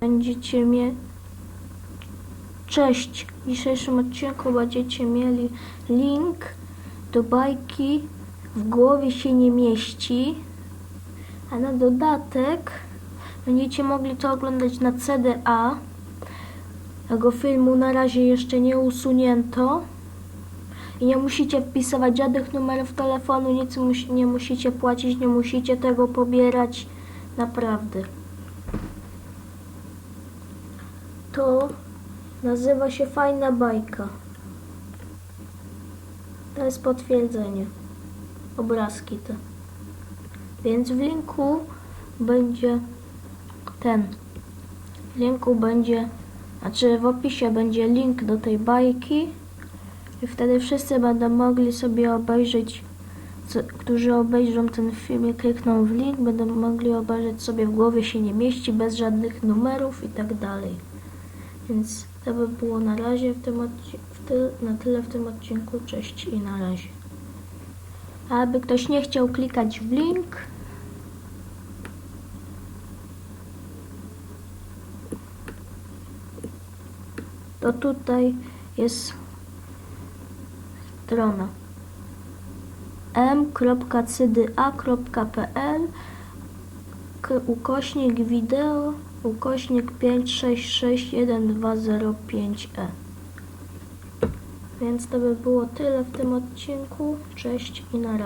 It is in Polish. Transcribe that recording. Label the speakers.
Speaker 1: będziecie mieć. Cześć! W dzisiejszym odcinku będziecie mieli link do bajki W głowie się nie mieści, a na dodatek będziecie mogli to oglądać na CDA. Tego filmu na razie jeszcze nie usunięto. I nie musicie wpisywać żadnych numerów telefonu, nic nie musicie płacić, nie musicie tego pobierać. Naprawdę. To nazywa się Fajna Bajka. To jest potwierdzenie. Obrazki te. Więc w linku będzie ten. W linku będzie, znaczy w opisie będzie link do tej bajki. I wtedy wszyscy będą mogli sobie obejrzeć, co, którzy obejrzą ten film i klikną w link, będą mogli obejrzeć sobie w głowie się nie mieści, bez żadnych numerów i tak dalej. Więc to by było na razie w tym w ty- na tyle w tym odcinku. Cześć i na razie. Aby ktoś nie chciał klikać w link, to tutaj jest strona m.cyda.pl k- ukośnik wideo ukośnik 5661205e Więc to by było tyle w tym odcinku. Cześć i na razie.